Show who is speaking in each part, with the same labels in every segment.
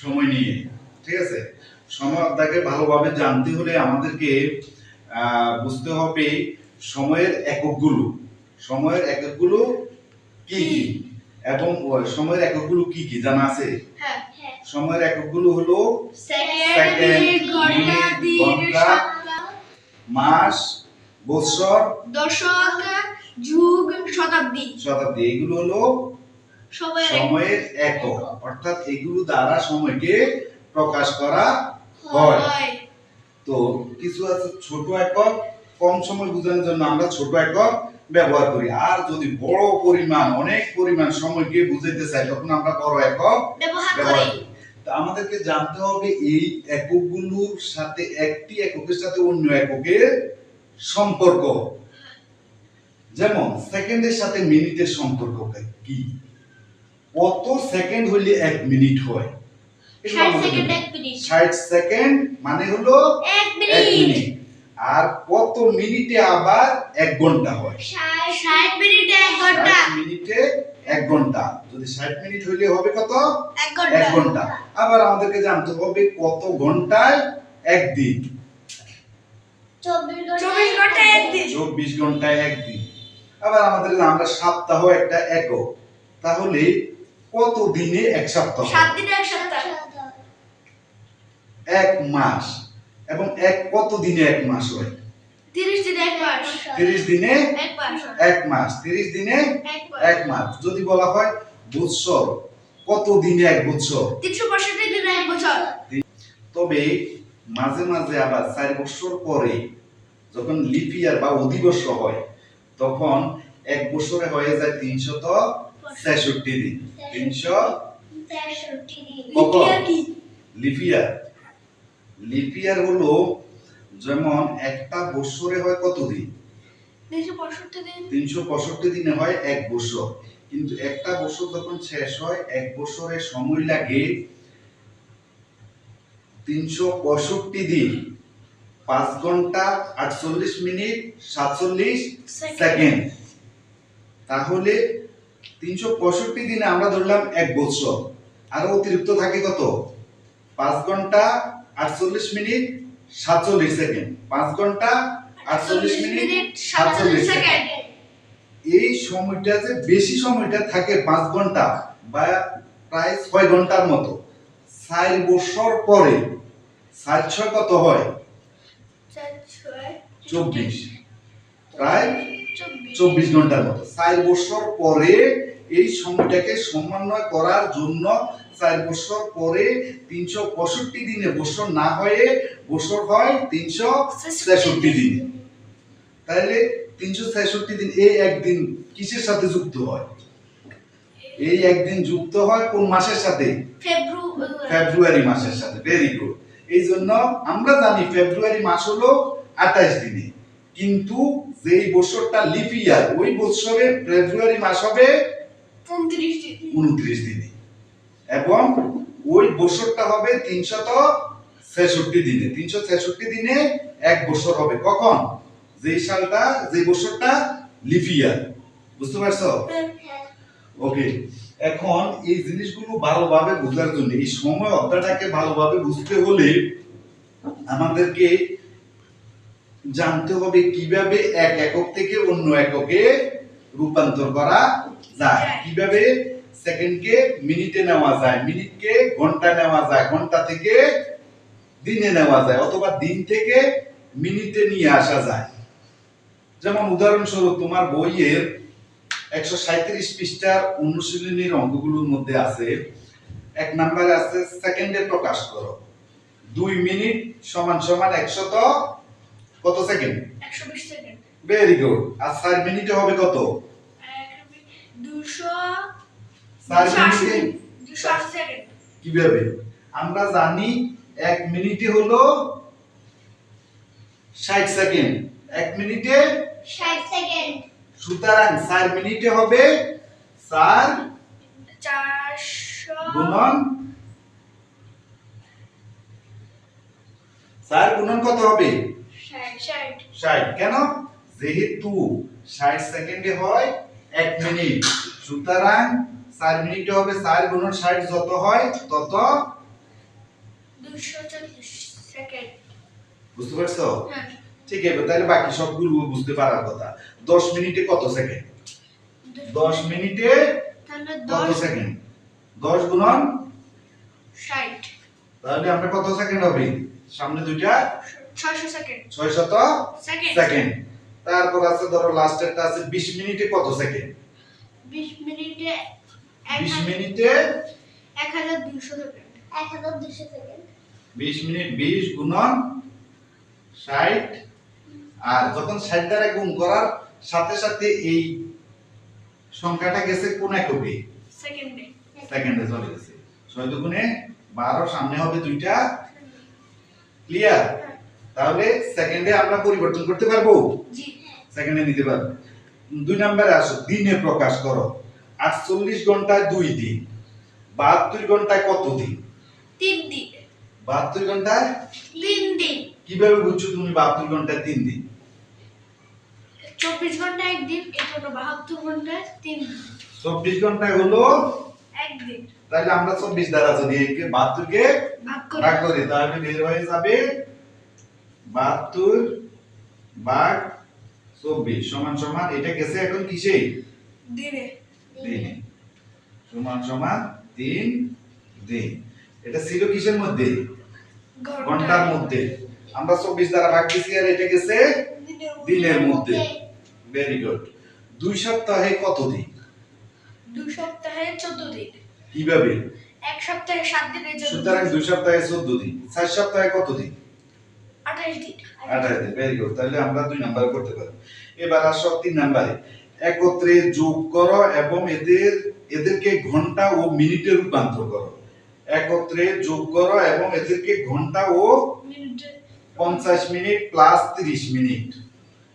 Speaker 1: সময় নিয়ে। ঠিক আছে? সময় অধ্যায়কে ভালোভাবে জানতে হলে আমাদেরকে বুঝতে হবে সময়ের এককগুলো। সময়ের এককগুলো কি কি? এবং সময়ের এককগুলো কি কি? জানা আছে?
Speaker 2: হ্যাঁ
Speaker 1: সময়ের এককগুলো হলো মাস বৎসর
Speaker 2: দশক যুগ শতাব্দী।
Speaker 1: শতাব্দী। এগুলো হলো
Speaker 2: সময়ের
Speaker 1: একক অর্থাৎ এগুলো দ্বারা সময়কে প্রকাশ করা হয়। তো কিছু আছে ছোট একক কম সময় বোঝানোর জন্য আমরা ছোট একক ব্যবহার করি। আর যদি বড় পরিমাণ অনেক পরিমাণ সময়কে বুঝাইতে চাই তখন আমরা বড় একক
Speaker 2: ব্যবহার
Speaker 1: ব্যবহার
Speaker 2: করি।
Speaker 1: তো আমাদেরকে জানতে হবে এই এককগুলোর সাথে একটি এককের সাথে অন্য এককের সম্পর্ক। যেমন সেকেন্ডের সাথে মিনিটের সম্পর্ক কি? কত সেকেন্ড হইলে এক মিনিট হয়? এটা
Speaker 2: 60
Speaker 1: আমাদের
Speaker 2: সেকেন্ড
Speaker 1: জানতে
Speaker 2: এক মিনিট
Speaker 1: ষাট সেকেন্ড মানে হলো
Speaker 2: এক মিনিট
Speaker 1: আর কত মিনিটে আবার এক ঘণ্টা হয়?
Speaker 2: ষাট মিনিট এক
Speaker 1: ঘণ্টা। মিনিটে এক ঘণ্টা। যদি ষাট মিনিট হইলে হবে কত?
Speaker 2: এক
Speaker 1: ঘণ্টা। আবার আমাদেরকে জানতে হবে কত ঘন্টায় একদিন
Speaker 2: চব্বিশ ঘণ্টা একদিন
Speaker 1: চব্বিশ ঘন্টায় একদিন আবার আমাদের আমরা সপ্তাহ একটা একক। তাহলে কত দিনে এক সপ্তাহ?
Speaker 2: সাত দিনে এক সপ্তাহ।
Speaker 1: এক মাস। এবং এক কত দিনে এক মাস হয়?
Speaker 2: তিরিশ দিনে এক মাস।
Speaker 1: তিরিশ দিনে
Speaker 2: এক মাস।
Speaker 1: তিরিশ দিনে
Speaker 2: এক মাস।
Speaker 1: যদি বলা হয় বৎসর কত দিনে এক বৎসর?
Speaker 2: তিনশো পঁয়ষট্টি দিনে এক বছর।
Speaker 1: তবে মাঝে মাঝে আবার চার বছর পরে যখন লিপ ইয়ার বা অধিবর্ষ হয় তখন এক বছরে হয়ে যায় তিনশত ছেষট্টি দিন তিনশো কত?
Speaker 2: লিপিয়ার
Speaker 1: হলো যেমন একটা বছরে হয় কত দিন
Speaker 2: তিনশো পঁয়ষট্টি দিন।
Speaker 1: তিনশো পঁয়ষট্টি দিনে হয় এক বছর কিন্তু একটা বছর যখন শেষ হয় এক বছরে সময় লাগে তিনশো পঁয়ষট্টি দিন। পাঁচ ঘণ্টা আটচল্লিশ মিনিট সাতচল্লিশ সেকেন্ড। তাহলে তিনশো পঁয়ষট্টি দিনে আমরা ধরলাম এক বছর আরও অতিরিক্ত থাকে কত? পাঁচ ঘণ্টা আটচল্লিশ মিনিট সাতচল্লিশ সেকেন্ড। পাঁচ ঘণ্টা আটচল্লিশ মিনিট সাতচল্লিশ সেকেন্ড। এই সময়টা যে বেশি সময়টা থাকে পাঁচ ঘণ্টা বা প্রায় ছয় ঘণ্টার মতো। চার বছর পরে চার ছয় কত হয়? চব্বিশ। প্রায় চব্বিশ ঘণ্টার মতো। চার বছর পরে এই সময়টাকে সমন্বয় করার জন্য চার বছর পরে তিনশো পঁয়ষট্টি দিনে বছর না হয়ে বছর হয় তিনশো ছেষট্টি দিনে। তাহলে তিনশো ছেষট্টি দিন এই একদিন কিসের সাথে যুক্ত হয়? এই একদিন যুক্ত হয় কোন মাসের সাথে?
Speaker 2: ফেব্রুয়ারি।
Speaker 1: ফেব্রুয়ারি মাসের সাথে। ভেরি গুড এই জন্য আমরা জানি ফেব্রুয়ারি মাস হলো আঠাশ দিনে। কিন্তু যেই বছরটা লিপ ইয়ার ওই বছরে ফেব্রুয়ারি মাস হবে
Speaker 2: উনত্রিশ দিন।
Speaker 1: এবং ওই বছরটা হবে তিনশত ছেষট্টি দিনে। তিনশো ছেষট্টি দিনে এক বছর হবে। কখন? যেই সালটা যে বছরটা লিপ ইয়ার বুঝতে পারছ? ওকে। এখন এই জিনিসগুলো ভালোভাবে বোঝার জন্য এই সময় অধ্যায়টাকে ভালোভাবে বুঝতে হলে আমাদেরকে জানতে হবে কীভাবে এক একক থেকে অন্য এককে রূপান্তর করা যায়। কীভাবে সেকেন্ডকে মিনিটে নেওয়া যায় মিনিটকে ঘণ্টা নেওয়া যায় ঘণ্টা থেকে দিনে নেওয়া যায় অথবা দিন থেকে মিনিটে নিয়ে আসা যায়। যেমন উদাহরণস্বরূপ তোমার বইয়ের একশো সাঁত্রিশ পৃষ্ঠার অনুশীলনীর অঙ্কগুলোর মধ্যে আছে এক নাম্বারে আছে সেকেন্ডে প্রকাশ করো। দুই মিনিট সমান সমান একশত কত সেকেন্ড? ভেরি গুড আর চার মিনিটে হবে কত? চার মিনিটে? কীভাবে? আমরা জানি এক মিনিটে হলো ষাট সেকেন্ড। এক মিনিটে?
Speaker 2: ষাট সেকেন্ড।
Speaker 1: সুতরাং চার মিনিটে হবে চার গুণন। চার গুণন কত হবে?
Speaker 2: ষাট। ষাট।
Speaker 1: ষাট কেন? যেহেতু ষাট সেকেন্ডে হয় এক মিনিট। সুতরাং চার মিনিটে হবে চার গুণন ষাট যত হয় তত
Speaker 2: দুশো চল্লিশ সেকেন্ড
Speaker 1: বুঝতে পারছ?
Speaker 2: হ্যাঁ।
Speaker 1: ঠিক আছে তাহলে বাকি সবগুলো বুঝতে পারার কথা। দশ মিনিটে কত সেকেন্ড দশ মিনিটে
Speaker 2: তাহলে
Speaker 1: কত
Speaker 2: দশ
Speaker 1: সেকেন্ড দশ গুণন
Speaker 2: ষাট।
Speaker 1: তাহলে আমরা কত সেকেন্ড হবে? সামনে দুইটা?
Speaker 2: ছয়শো সেকেন্ড।
Speaker 1: ছয় শত
Speaker 2: সেকেন্ড।
Speaker 1: সেকেন্ড। তারপর আছে ধরো লাস্টেরটা আছে বিশ মিনিটে কত সেকেন্ড?
Speaker 2: বিশ মিনিটে এক
Speaker 1: বিশ
Speaker 2: হাজার-
Speaker 1: মিনিটে
Speaker 2: এক হাজার দুশো সেকেন্ড। এক হাজার দুশো সেকেন্ড।
Speaker 1: বিশ মিনিট বিশ গুণন ষাট। আর যখন ষাট দ্বারা গুণ করার সাথে সাথে এই সংখ্যাটা গেছে কোন এককে?
Speaker 2: সেকেন্ডে।
Speaker 1: সেকেন্ডে চলে গেছে। ছয় দুগুণে বারো সামনে হবে দুইটা। ক্লিয়ার? তাহলে সেকেন্ডে আমরা পরিবর্তন করতে পারব? সেকেন্ডে নিতে পারব। দুই নম্বরে আসো দিনে প্রকাশ করো। আটচল্লিশ ঘন্টায় দুই দিন বাহাত্তর ঘন্টায় কত দিন?
Speaker 2: তিন দিন।
Speaker 1: বাহাত্তর ঘন্টায়?
Speaker 2: তিন দিন।
Speaker 1: কীভাবে বুঝছ তুমি বাহাত্তর ঘন্টায় তিন দিন?
Speaker 2: চব্বিশ ঘণ্টা একদিন টোটো বাহাত্তর ঘন্টায় তিন দিন।
Speaker 1: চব্বিশ ঘন্টায় হলো?
Speaker 2: একদিন
Speaker 1: তাহলে আমরা চব্বিশ দ্বারা যদি একে বাহাত্তরকে
Speaker 2: ভাগ করি
Speaker 1: তাহলে বের হয়ে যাবে বাহাত্তর ভাগ চব্বিশ সমান সমান এটা গেছে এখন কিসে
Speaker 2: দিনে
Speaker 1: দিনে সমান সমান তিন দিন এটা ছিল কিসের মধ্যে? ঘণ্টার মধ্যে। আমরা চব্বিশ দ্বারা ভাগ দিছি আর এটা গেছে দিনের মধ্যে। ভেরি গুড দুই সপ্তাহে কত দিন?
Speaker 2: দুই সপ্তাহে চোদ্দ দিন।
Speaker 1: কীভাবে?
Speaker 2: এক সপ্তাহে সাত দিনের জন্য।
Speaker 1: সুতরাং দুই সপ্তাহে চোদ্দ দিন। চার সপ্তাহে কত দিন?
Speaker 2: আঠাশ দিন
Speaker 1: আঠাশ দিন ভেরি গুড তাহলে আমরা দুই নাম্বার করতে পারি। এবার আসো তিন নাম্বারে একত্রে যোগ করো এবং এদের এদেরকে ঘণ্টা ও মিনিটে রূপান্তর করো। একত্রে যোগ করো এবং এদেরকে ঘণ্টা ও
Speaker 2: মিনিটে।
Speaker 1: পঞ্চাশ মিনিট প্লাস তিরিশ মিনিট।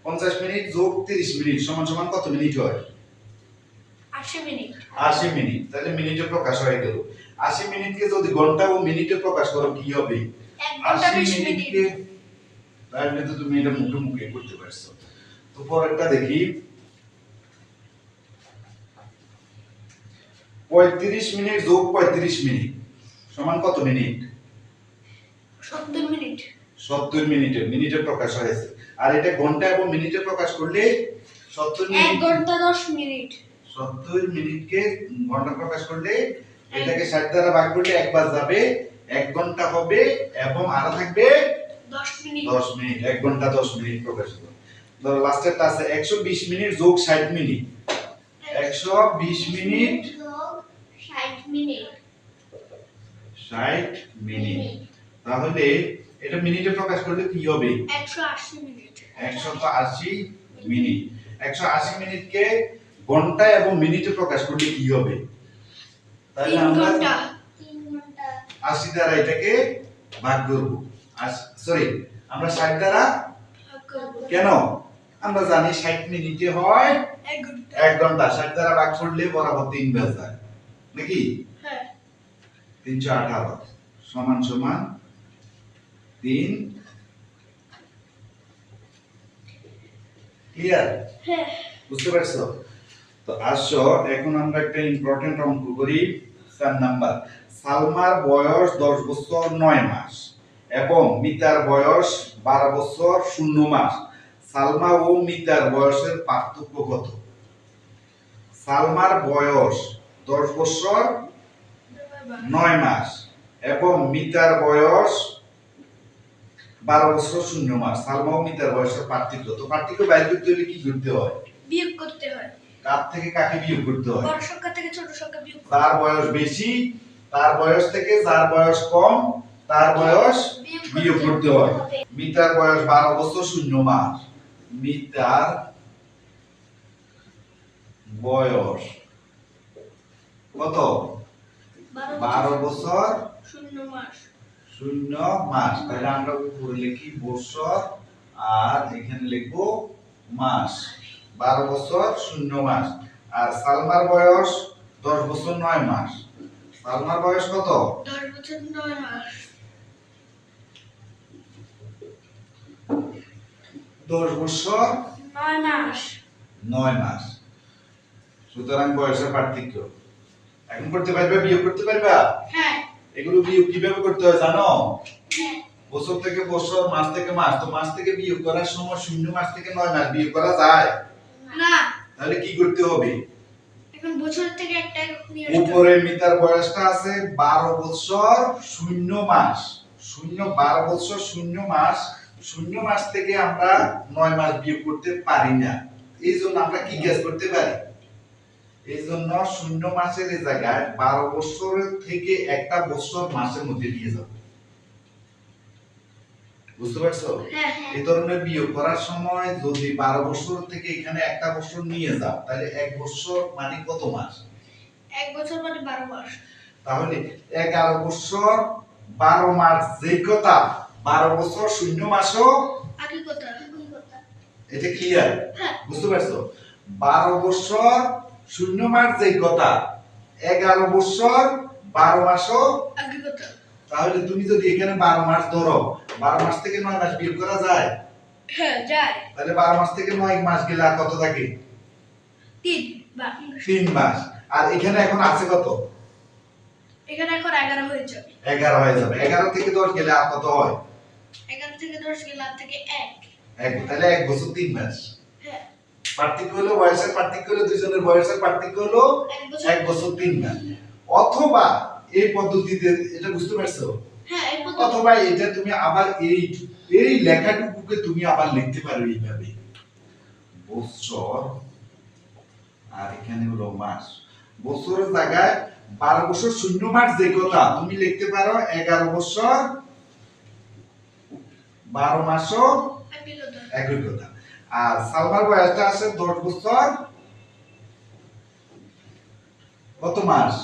Speaker 1: পঞ্চাশ মিনিট যোগ তিরিশ মিনিট সমান সমান কত মিনিট হয়?
Speaker 2: আশি মিনিট।
Speaker 1: আশি মিনিট। তাহলে মিনিটে প্রকাশ হয়ে গেল। আশি মিনিটকে যদি ঘণ্টা ও মিনিটে প্রকাশ করো কি হবে? আশি মিনিটকে তাহলে তো তুমি এটা মুখে মুখে করতে পারছ। তো পরেরটা দেখি। পঁয়ত্রিশ মিনিট যোগ পঁয়ত্রিশ মিনিট। সমান কত মিনিট?
Speaker 2: সত্তর মিনিট।
Speaker 1: সত্তর মিনিটে মিনিটে প্রকাশ হয়েছে। আর এটা ঘণ্টা এবং মিনিটে প্রকাশ করলে সত্তর মিনিট।
Speaker 2: ঘণ্টা দশ মিনিট।
Speaker 1: সত্তর মিনিটকে ঘণ্টা প্রকাশ করলে এটাকে ষাট দ্বারা ভাগ করলে একবার যাবে এক ঘণ্টা হবে এবং আর থাকবে
Speaker 2: দশ মিনিট।
Speaker 1: দশ মিনিট এক ঘণ্টা দশ মিনিট প্রকাশ হবে ধরো লাস্টেরটা আছে একশো বিশ মিনিট যোগ ষাট মিনিট। একশো বিশ মিনিট
Speaker 2: ষাট মিনিট।
Speaker 1: ষাট মিনিট। তাহলে এটা মিনিটে প্রকাশ করলে কি হবে?
Speaker 2: একশো আশি মিনিট।
Speaker 1: একশত আশি মিনিট। একশো আশি মিনিটকে ঘণ্টা এবং মিনিটে প্রকাশ করলে কি হবে? তাহলে আমরা
Speaker 2: ঘণ্টা।
Speaker 1: আশি দ্বারা এটাকে ভাগ করব। সরি আমরা ষাট দ্বারা কেন? আমরা জানি ষাট মিনিটে হয়
Speaker 2: এক
Speaker 1: ঘণ্টা। ষাট দ্বারা ভাগ করলে বরাবর তিন বেজ যায়। নাকি?
Speaker 2: হ্যাঁ।
Speaker 1: তিনশো আঠারো। সমান সমান তিন। ক্লিয়ার বুঝতে পারছ? তো আসো এখন আমরা একটা ইম্পর্টেন্ট অঙ্ক করি চার নাম্বার সালমার বয়স দশ বছর নয় মাস। এবং মিতার বয়স বারো বছর শূন্য মাস। সালমা ও মিতার বয়সের পার্থক্য কত? সালমার বয়স দশ বছর নয় মাস এবং মিতার বয়স বারো বছর শূন্য মাস। সালমা ও মিতার বয়সের পার্থক্য। তো পার্থক্য বাইর করতে হলে কি করতে হয়?
Speaker 2: বিয়োগ করতে হয়।
Speaker 1: কার থেকে কাকে বিয়োগ করতে হয়?
Speaker 2: বড় সংখ্যা থেকে ছোট সংখ্যা বিয়োগ
Speaker 1: তার বয়স বেশি তার বয়স থেকে যার বয়স কম তার বয়স বিয়োগ করতে হয় মিতার বয়স বারো বছর শূন্য মাস। মিতার বয়স কত? বারো বছর
Speaker 2: শূন্য মাস।
Speaker 1: শূন্য মাস। তাহলে আমরা উপরে লিখি বছর আর এখানে লিখব মাস। বারো বছর শূন্য মাস। আর সালমার বয়স দশ বছর নয় মাস। সালমার বয়স কত?
Speaker 2: দশ বছর নয় মাস।
Speaker 1: দশ বছর?
Speaker 2: নয় মাস।
Speaker 1: নয় মাস। সুতরাং বয়সের পার্থক্য। এখন করতে পারবে বিয়োগ করতে পারবা?
Speaker 2: হ্যাঁ।
Speaker 1: এগুলো বিয়োগ কীভাবে করতে হয় জানো?
Speaker 2: হ্যাঁ।
Speaker 1: বছর থেকে বছর মাস থেকে মাস। তো মাস থেকে বিয়োগ করার সময় শূন্য মাস থেকে নয় মাস বিয়োগ করা যায়?
Speaker 2: না।
Speaker 1: তাহলে কি করতে হবে?
Speaker 2: এখন বছর থেকে একটা
Speaker 1: মিটার বয়সটা আছে বারো বছর শূন্য মাস। শূন্য বারো বছর শূন্য মাস। শূন্য মাস থেকে আমরা নয় মাস বিয়োগ করতে পারি না। এই জন্য আমরা কি গ্যাস করতে পারি? এই জন্য শূন্য মাসের জায়গায় বারো বছরের থেকে একটা বছর মাসের মধ্যে দিয়ে যাব বুঝতে পারছ?
Speaker 2: হ্যাঁ হ্যাঁ।
Speaker 1: এই ধরনের বিয়োগ করার সময় যদি বারো বছর থেকে এখানে একটা বছর নিয়ে যাও তাহলে এক বছর মানে কত মাস?
Speaker 2: এক বছর মানে বারো মাস।
Speaker 1: তাহলে এগারো বছর বারো মাস যে কথা বারো বছর শূন্য মাসও? এটা ক্লিয়ার বুঝতে পারছ? বারো বছর শূন্য মাস যে কথা। এগারো বছর বারো মাসও? তাহলে তুমি যদি এখানে বারো মাস ধরো বারো মাস থেকে নয় মাস বিয়োগ করা যায়?
Speaker 2: হ্যাঁ
Speaker 1: তাহলে বারো মাস থেকে নয় মাস গেলে আর কত থাকে?
Speaker 2: তিন
Speaker 1: মাস। আর এখানে এখন আছে কত?
Speaker 2: এখানে এখন এগারো হয়ে যাবে।
Speaker 1: এগারো হয়ে যাবে। এগারো থেকে দশ গেলে আর কত হয়?
Speaker 2: এগারো থেকে দশ গেলে থেকে এক।
Speaker 1: এক তাহলে এক বছর তিন মাস
Speaker 2: হ্যাঁ।
Speaker 1: পার্থক্য হলো বয়সের পার্থক্য হলো দুইজনের বয়সের পার্থক্য হলো
Speaker 2: এক বছর
Speaker 1: তিন মাস অথবা এই পদ্ধতিতে এটা বুঝতে পারছ?
Speaker 2: হ্যাঁ
Speaker 1: অথবা এটা তুমি আবার এই এই লেখাটুকুকে তুমি আবার লিখতে পারো এইভাবে। বছর আর এখানে হলো মাস। বছরের জায়গায় বারো বছর শূন্য মাস যে কথা তুমি লিখতে পারো এগারো বছর বারো মাসও
Speaker 2: আগে
Speaker 1: একই কথা আর সালমার বয়সটা আছে দশ বছর। কত মাস?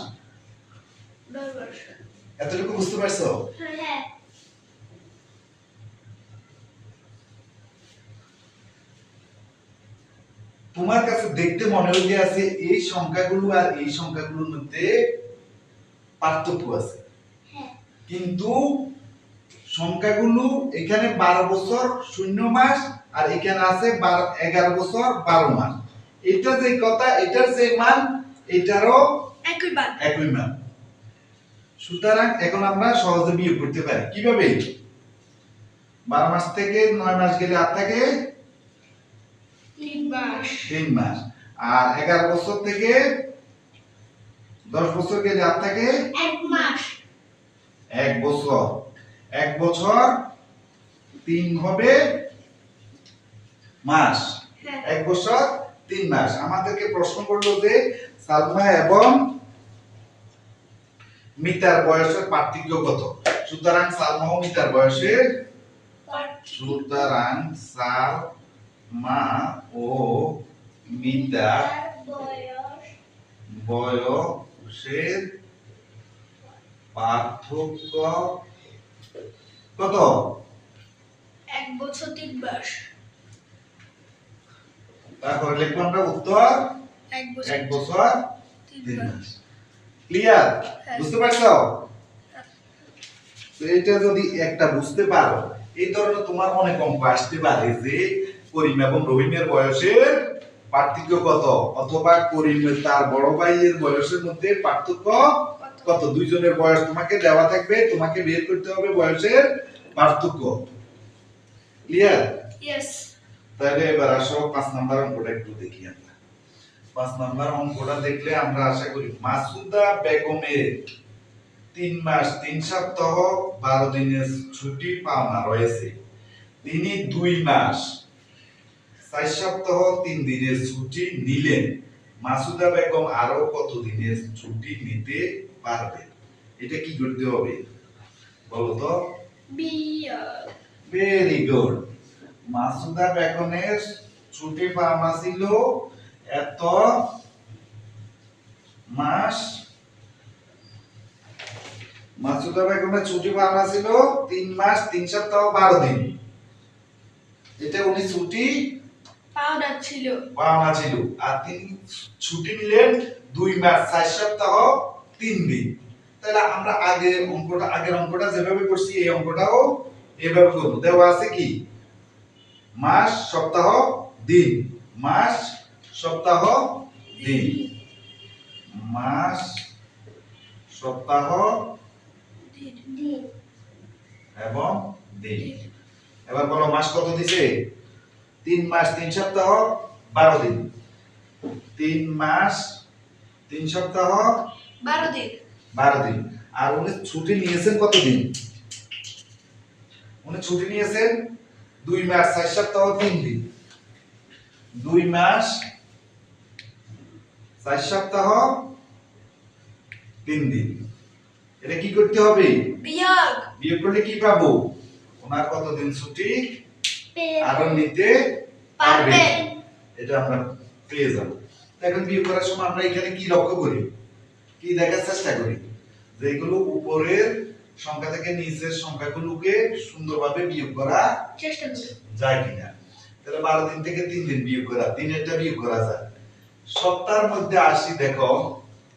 Speaker 1: এতটুকু বুঝতে পারছ?
Speaker 2: হ্যাঁ।
Speaker 1: তোমার কাছে দেখতে মনে হইতে আছে এই সংখ্যাগুলো আর এই সংখ্যাগুলোর মধ্যে পার্থক্য আছে।
Speaker 2: হ্যাঁ।
Speaker 1: কিন্তু সংখ্যাগুলো এখানে বারো বছর শূন্য মাস আর এখানে আছে বারো এগারো বছর বারো মাস। এটা যে কথা এটার যে মান এটারও একই মান। সুতরাং এখন আমরা সহজে বিয়োগ করতে পারি। কীভাবে? বারো মাস থেকে নয় মাস গেলে আর থাকে?
Speaker 2: তিন মাস।
Speaker 1: তিন মাস। আর এগারো বছর থেকে দশ বছর গেলে আর থাকে?
Speaker 2: এক মাস।
Speaker 1: এক বছর। এক বছর তিন হবে মাস।
Speaker 2: হ্যাঁ।
Speaker 1: এক বছর তিন মাস। আমাদেরকে প্রশ্ন করল যে সালমা এবং মিতার বয়সের পার্থক্য কত? সুতরাং সালমা ও মিতার বয়সের সুতরাং সালমা ও মিতার বয়সের পার্থক্য কত?
Speaker 2: এক বছর তিন মাস।
Speaker 1: তারপরে আমরা উত্তর?
Speaker 2: এক বছর
Speaker 1: এক বছর
Speaker 2: তিন মাস।
Speaker 1: ক্লিয়ার। বুঝতে পারছ? তো এটা যদি একটা বুঝতে পারো এই ধরনের তোমার অনেক অঙ্ক আসতে পারে যে করিম এবং রহিমের বয়সের পার্থক্য কত? অথবা করিম তার বড় ভাইয়ের বয়সের মধ্যে পার্থক্য কত? দুইজনের বয়স তোমাকে দেওয়া থাকবে তোমাকে বের করতে হবে বয়সের পার্থক্য। ক্লিয়ার
Speaker 2: ইয়েস
Speaker 1: তাহলে এবার আসো পাঁচ নাম্বার অঙ্কটা একটু দেখি আমরা। পাঁচ নাম্বার অঙ্কটা দেখলে আমরা আশা করি মাসুদা বেগমের তিন মাস তিন সপ্তাহ বারো দিনের ছুটি পাওনা রয়েছে। তিনি দুই মাস চার সপ্তাহ তিন দিনের ছুটি নিলেন। মাসুদা বেগম আরও কত দিনের ছুটি নিতে পারবে। এটা কি করতে হবে? বলো তো ভেরি গুড মাসুদা বেগমের ছুটি পাওনা ছিল এত মাস মাসুদা বেগমের ছুটি পাওনা ছিল তিন মাস তিন সপ্তাহ বারো দিন। এটা উনি ছুটি
Speaker 2: ছিল।
Speaker 1: পাওনা ছিল। আর তিনি ছুটি নিলেন দুই মাস চার সপ্তাহ তিন দিন। তাহলে আমরা আগে অঙ্কটা, আগের অঙ্কটা যেভাবে করছি, এই অঙ্কটাও এভাবে করব। দেওয়া আছে কি? মাস, সপ্তাহ, দিন। মাস, সপ্তাহ, দিন। মাস, সপ্তাহ, এবং দিন। এবার বলো মাস কত দিছে? তিন মাস, তিন সপ্তাহ, বারো দিন। তিন মাস, তিন সপ্তাহ
Speaker 3: বারো দিন।
Speaker 1: বারো দিন। আর উনি ছুটি নিয়েছেন কত দিন উনি ছুটি নিয়েছেন দুই মাস চার সপ্তাহ তিন দিন। দুই মাস চার সপ্তাহ তিন দিন। এটা কি করতে হবে?
Speaker 3: বিয়োগ।
Speaker 1: বিয়োগ করলে কি পাবো? ওনার কতদিন ছুটি? আরও নিতে
Speaker 3: পারবে
Speaker 1: এটা আমরা পেয়ে যাব। এখন বিয়োগ করার সময় আমরা এখানে কি লক্ষ্য করি? কি দেখার চেষ্টা করি? যে এগুলো উপরের সংখ্যা থেকে নিচের সংখ্যাগুলোকে সুন্দরভাবে বিয়োগ করা
Speaker 3: চেষ্টা করি।
Speaker 1: যায় কিনা? তাহলে বারো দিন থেকে তিন দিন বিয়োগ করা দিনেরটা বিয়োগ করা যায়। সপ্তাহের মধ্যে আসি দেখো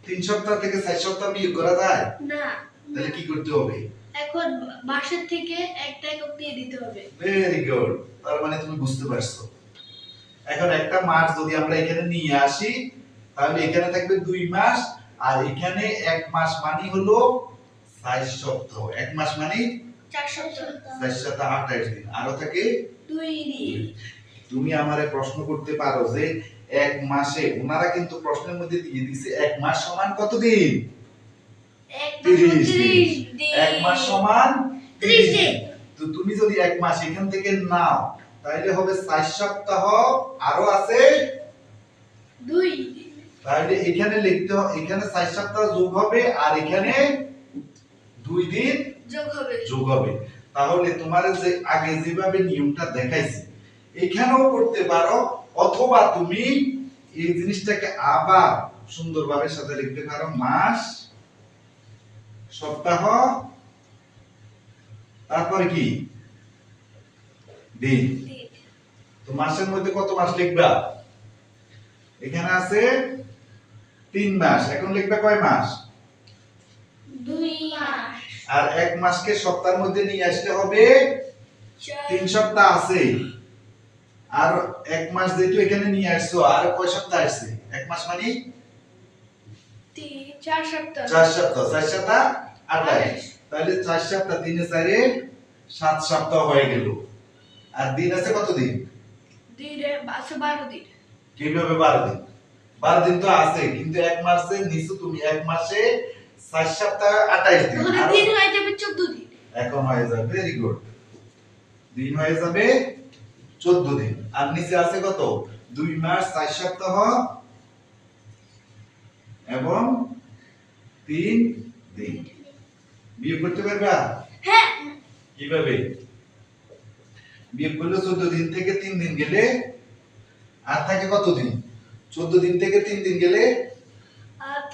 Speaker 1: তিন সপ্তাহ থেকে চার সপ্তাহ বিয়োগ করা যায়?
Speaker 3: না
Speaker 1: তাহলে কি করতে হবে?
Speaker 3: এখন মাসের থেকে একটা একক দিয়ে দিতে হবে।
Speaker 1: ভেরি গুড তার মানে তুমি বুঝতে পারছ। এখন একটা মাস যদি আমরা এখানে নিয়ে আসি তাহলে এখানে থাকবে দুই মাস আর এখানে এক মাস মানে হলো সপ্তাহ। এক মাস মানে
Speaker 3: চার সপ্তাহ।
Speaker 1: আঠাশ দিন। আরও থাকে? তুমি আমারে প্রশ্ন করতে পারো যে এক মাসে ওনারা কিন্তু প্রশ্নের মধ্যে দিয়ে দিছে এক মাস সমান কত দিন?
Speaker 3: এক
Speaker 1: তিরিশ
Speaker 3: মাস
Speaker 1: দিন। এক মাস সমান
Speaker 3: ত্রিশ দিন।
Speaker 1: তো তুমি যদি এক মাস এখান থেকে নাও তাহলে হবে চার সপ্তাহ। আরও আছে?
Speaker 3: দুই
Speaker 1: তাহলে এখানে লিখতে হবে এখানে চার সপ্তাহ যোগ হবে আর এখানে দুই দিন
Speaker 3: যোগ হবে।
Speaker 1: যোগ হবে। তাহলে তোমার যে আগে যেভাবে নিয়মটা দেখাইছি এখানেও করতে পারো অথবা তুমি এই জিনিসটাকে আবার সুন্দরভাবে সাথে লিখতে পারো। মাস সপ্তাহ তারপরে কি? দিন। তো মাসের মধ্যে কত মাস লিখবা? এখানে আছে তিন মাস এখন লিখবে কয় মাস?
Speaker 3: দুই মাস।
Speaker 1: আর এক মাসকে সপ্তাহের মধ্যে নিয়ে আসতে হবে তিন সপ্তাহ আছে। আর এক মাস যেহেতু এখানে নিয়ে আসছো আর কয় সপ্তাহ আসছে এক মাস মানে?
Speaker 3: চার সপ্তাহ।
Speaker 1: চার সপ্তাহ চার সপ্তাহ আঠাশ। তাহলে চার সপ্তাহ তিনে চারে সাত সপ্তাহ হয়ে গেল। আর দিন আছে কত দিন
Speaker 3: দিনে আছে বারো দিন।
Speaker 1: কীভাবে বারো দিন? বারো দিন তো আছে কিন্তু এক মাসে নিচে তুমি এক মাসে চার সপ্তাহ আঠাইশ দিন।
Speaker 3: হয়ে যাবে চোদ্দ দিন।
Speaker 1: এখন হয়ে যাবে ভেরি গুড দিন হয়ে যাবে চোদ্দ দিন। আর নিচে আছে কত? দুই মাস চার সপ্তাহ এবং তিন দিন। বিয়োগ করতে পারবা?
Speaker 3: হ্যাঁ।
Speaker 1: কীভাবে? বিয়োগ করলে চোদ্দ দিন থেকে তিন দিন গেলে আর থাকে কত দিন? চোদ্দ দিন থেকে তিন দিন গেলে?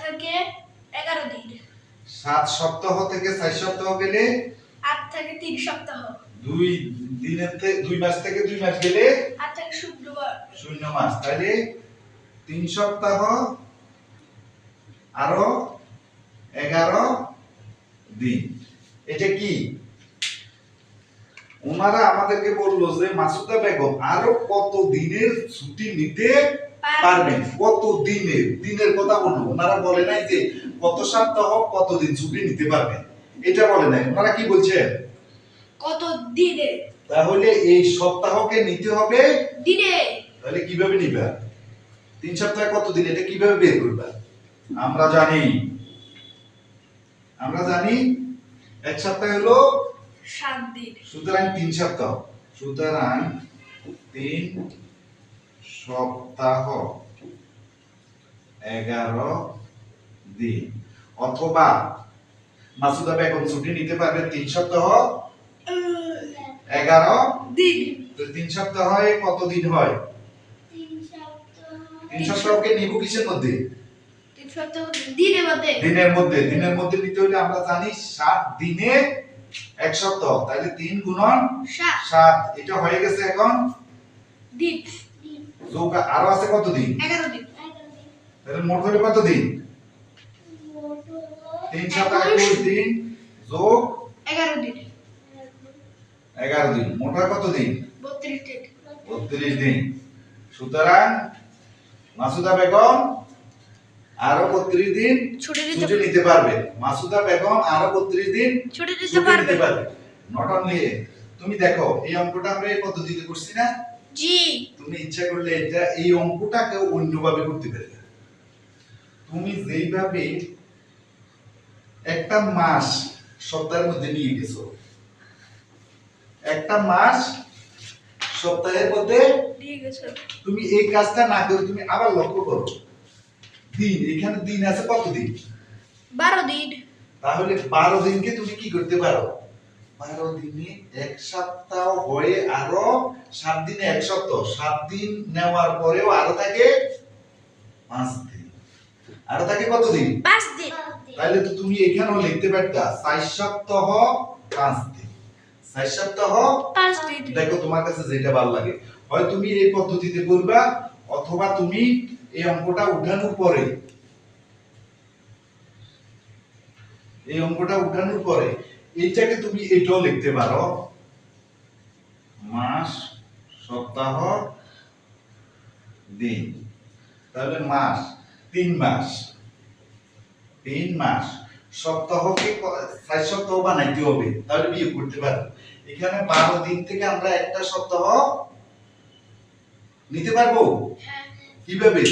Speaker 3: থাকে এগারো দিন।
Speaker 1: সাত সপ্তাহ থেকে চার সপ্তাহ গেলে?
Speaker 3: থাকে তিন সপ্তাহ।
Speaker 1: দুই দিনের থেকে দুই মাস থেকে দুই মাস গেলে?
Speaker 3: থাকে
Speaker 1: শূন্য মাস। তাহলে তিন সপ্তাহ আরও এগারো দিন। এটা কি? ওনারা আমাদেরকে বলল যে মাসুদা বেগম আরও কত দিনের ছুটি নিতে পারবেন। কত দিনের দিনের কথা বলল ওনারা বলে নাই যে কত সপ্তাহ কত দিন ছুটি নিতে পারবেন। এটা বলে নাই। ওনারা কি বলছেন?
Speaker 3: কত দিনে
Speaker 1: তাহলে এই সপ্তাহকে নিতে হবে।
Speaker 3: দিনে।
Speaker 1: তাহলে কীভাবে নিবা? তিন সপ্তাহে কত দিন এটা কীভাবে বের করবা? আমরা জানি। আমরা জানি এক সপ্তাহ হলো
Speaker 3: সাত দিন।
Speaker 1: সুতরাং তিন সপ্তাহ। সুতরাং তিন সপ্তাহ এগারো দিন। অথবা মাসুদা বেগম ছুটি নিতে পারবে তিন সপ্তাহ এগারো
Speaker 3: দিন।
Speaker 1: তো তিন সপ্তাহ হয় কত দিন হয়?
Speaker 2: তিন
Speaker 1: সপ্তাহকে নিব কিসের মধ্যে? দিনের মধ্যে। দিনের মধ্যে। নিতে হলে আমরা জানি সাত দিনে এক সপ্তাহ। তাহলে তিন গুণন
Speaker 3: সাত।
Speaker 1: এটা হয়ে গেছে এখন?
Speaker 3: দিন।
Speaker 1: যোগ আরও আছে কত দিন। তাহলে মোট হলে কত দিন তিন একুশ। দিন যোগ
Speaker 3: এগারো দিন।
Speaker 1: এগারো দিন। মোট হয় কত দিন।
Speaker 3: বত্রিশ দিন।
Speaker 1: সুতরাং মাসুদা বেগম আরও বত্রিশ দিন
Speaker 3: ছুটি
Speaker 1: নিতে পারবে। মাসুদা বেগম আরও বত্রিশ দিন
Speaker 3: ছুটি
Speaker 1: নিতে পারবে। নট অনলি তুমি দেখো এই অঙ্কটা আমরা এই পদ্ধতিতে করছি না?
Speaker 3: জি।
Speaker 1: তুমি ইচ্ছা করলে এটা এই অঙ্কটাকে অন্যভাবে করতে পারবে। তুমি যেইভাবে একটা মাস সপ্তাহের মধ্যে নিয়ে গেছো একটা মাস সপ্তাহের মধ্যে তুমি এই কাজটা না করে তুমি আবার লক্ষ্য করো। দিন এখানে দিন আছে কত দিন?
Speaker 3: বারো দিন।
Speaker 1: তাহলে বারো দিনকে তুমি কি করতে পারো? বারো দিনে এক সপ্তাহ হয়ে আরও সাত দিনে এক সপ্তাহ। সাত দিন নেওয়ার পরেও আরও থাকে পাঁচ দিন। আরও থাকে কত দিন?
Speaker 3: পাঁচ দিন।
Speaker 1: তাহলে তো তুমি এখানেও লিখতে পারতা চার সপ্তাহ পাঁচ দিন। চার সপ্তাহ
Speaker 3: পাঁচ দিন।
Speaker 1: দেখো তোমার কাছে যেটা ভালো লাগে। হয় তুমি এই পদ্ধতিতে করবা অথবা তুমি এই অঙ্কটা উঠানোর পরে এই অঙ্কটা উঠানোর পরে এইটাকে তুমি এটাও লিখতে পারো। মাস, সপ্তাহ, দিন। তাহলে মাস, তিন মাস। তিন মাস। সপ্তাহকে চার সপ্তাহ বানাইতে হবে। তাহলে বিয়োগ করতে পারবে এখানে বারো দিন থেকে আমরা একটা সপ্তাহ নিতে পারব? কীভাবে?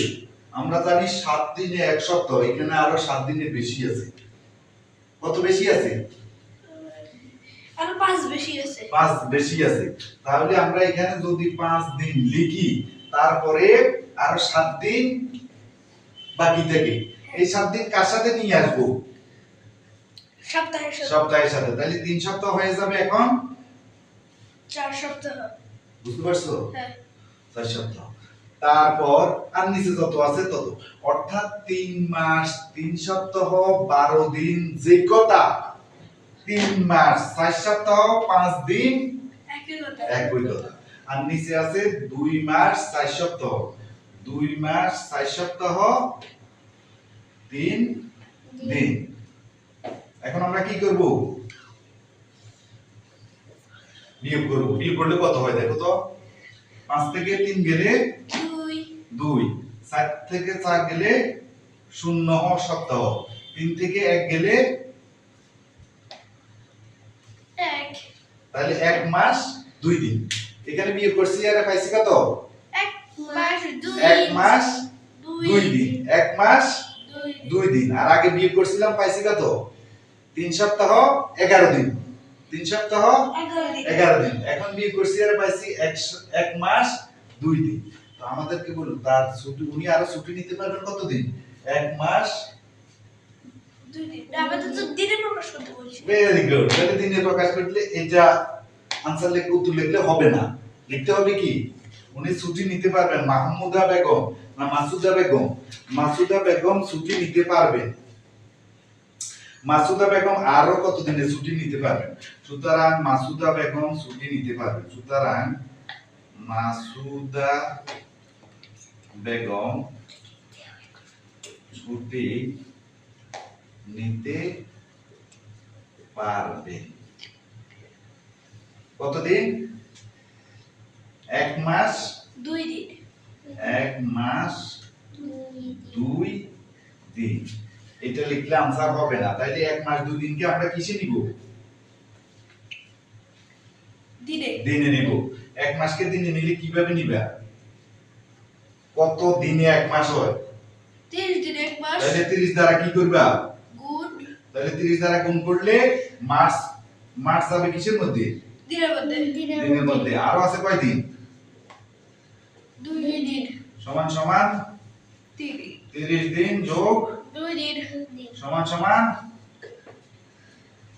Speaker 1: আমরা জানি সাত দিনে এক সপ্তাহ। এখানে আরও সাত দিনে বেশি আছে। কত বেশি আছে?
Speaker 3: পাঁচ বেশি আছে।
Speaker 1: পাঁচ বেশি আছে। তাহলে আমরা এখানে যদি পাঁচ দিন লিখি তারপরে আরও সাত দিন বাকি থাকে। এই সাত দিন কার সাথে নিয়ে আসব?
Speaker 3: সপ্তাহের সাথে।
Speaker 1: তাহলে তিন সপ্তাহ হয়ে যাবে এখন?
Speaker 3: চার সপ্তাহ।
Speaker 1: বুঝতে পারছ?
Speaker 3: হ্যাঁ।
Speaker 1: চার সপ্তাহ। তারপর আর নিচে যত আছে তত। অর্থাৎ তিন মাস তিন সপ্তাহ বারো দিন যে কথা তিন মাস চার সপ্তাহ পাঁচ দিন?
Speaker 3: কথা
Speaker 1: আর নিচে আছে দুই মাস চার সপ্তাহ। দুই মাস চার সপ্তাহ তিন দিন। এখন আমরা কি করব? বিয়োগ করব। বিয়োগ করলে কত হয় দেখো তো? পাঁচ থেকে তিন গেলে
Speaker 3: দুই।
Speaker 1: চার থেকে চার গেলে শূন্য সপ্তাহ। তিন থেকে এক গেলে
Speaker 3: এক
Speaker 1: তাহলে এক মাস দুই দিন। এখানে বিয়ে করছি আর পাইছি কত?
Speaker 3: এক মাস দুই
Speaker 1: দিন। এক মাস
Speaker 3: দুই
Speaker 1: দিন। আর আগে বিয়ে করছিলাম পাইছি কত? তিন সপ্তাহ এগারো দিন। তিন সপ্তাহ
Speaker 3: এগারো দিন।
Speaker 1: এখন বিয়ে করছি আর পাইছি এক এক মাস দুই দিন। তো আমাদেরকে বলুন তার ছুটি উনি আরও ছুটি নিতে পারবেন কতদিন? এক মাস
Speaker 3: দুই দিন না, আমাদের তো দিনে প্রকাশ করতে বলছি
Speaker 1: ভেরি গুড তাহলে দিনে প্রকাশ করলে এটা আনসার লিখে, উত্তর লিখলে হবে না। লিখতে হবে কি? উনি ছুটি নিতে পারবেন। মাহমুদা বেগম না মাসুদা বেগম? মাসুদা বেগম ছুটি নিতে পারবেন মাসুদা বেগম আরও কতদিনে ছুটি নিতে পারবেন? সুতরাং মাসুদা বেগম ছুটি নিতে পারবেন সুতরাং মাসুদা বেগম ছুটি নিতে পারবে। কতদিন? এক মাস?
Speaker 3: দুই দিন।
Speaker 1: এক মাস? দুই দিন। এটা লিখলে আনসার হবে না। তাইলে এক মাস দুই দিনকে আমরা কিসে নিব?
Speaker 3: দিনে।
Speaker 1: দিনে নিব। এক মাসকে দিনে নিলে কীভাবে নিবা? কত দিনে এক মাস হয়?
Speaker 3: তিরিশ দিন এক মাস।
Speaker 1: তাহলে তিরিশ দ্বারা কি করবা? তাহলে 30 দ্বারা গুণ করলে মার্চ মার্চ যাবে কিসের মধ্যে?
Speaker 3: দিনের মধ্যে।
Speaker 1: দিনের মধ্যে। আরও আছে কয় দিন?
Speaker 3: দুই দিন।
Speaker 1: সমান সমান? 30 দিন যোগ
Speaker 3: দুই দিন।
Speaker 1: সমান সমান?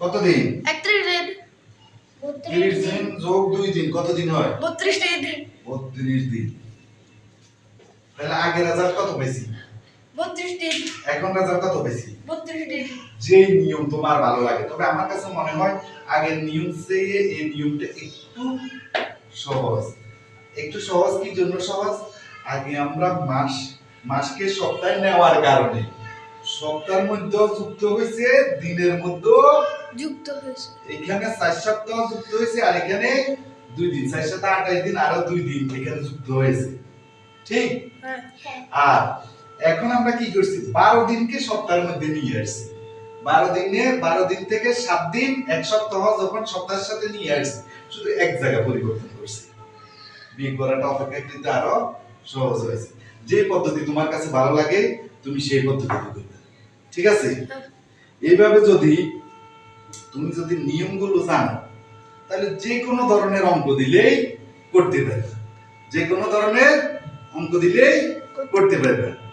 Speaker 1: কত দিন?
Speaker 3: 31 দিন।
Speaker 1: 30 দিন যোগ দুই দিন কত দিন হয়?
Speaker 3: 32 দিন।
Speaker 1: 32 দিন। তাহলে আগের রেজাল্ট কত পাইছি? নিয়ম তোমার ভালো লাগে। তবে আমার কাছে মনে হয় আগের নিয়ম চেয়ে এই নিয়মটা একটু সহজ। একটু সহজ কি জন্য সহজ? আগে আমরা মাস মাসকে সপ্তাহে নেওয়ার কারণে। সপ্তাহের মধ্যে যুক্ত হয়েছে দিনের মধ্যে
Speaker 3: যুক্ত হয়েছে।
Speaker 1: এখানে চার সপ্তাহ যুক্ত হয়েছে আর এখানে দুই দিন। চার সপ্তাহ আঠাশ দিন আরও দুই দিন এখানে যুক্ত হয়েছে। ঠিক?
Speaker 3: হ্যাঁ।
Speaker 1: আর এখন আমরা কি করছি? বারো দিনকে সপ্তাহের মধ্যে নিয়ে আসছি। বারো দিনে, বারো দিন থেকে সাত দিন, এক সপ্তাহ যখন সপ্তাহের সাথে নিয়ে আসছি, শুধু এক জায়গা পরিবর্তন করছি। বিয়ে করাটা আরও সহজ হয়েছে। যে পদ্ধতি তোমার কাছে ভালো লাগে, তুমি সেই পদ্ধতি করবে ঠিক আছে? এইভাবে যদি তুমি যদি নিয়মগুলো জানো, তাহলে যে কোনো ধরনের অঙ্ক দিলেই করতে পারবে। যে কোনো ধরনের অঙ্ক দিলেই করতে পারবে।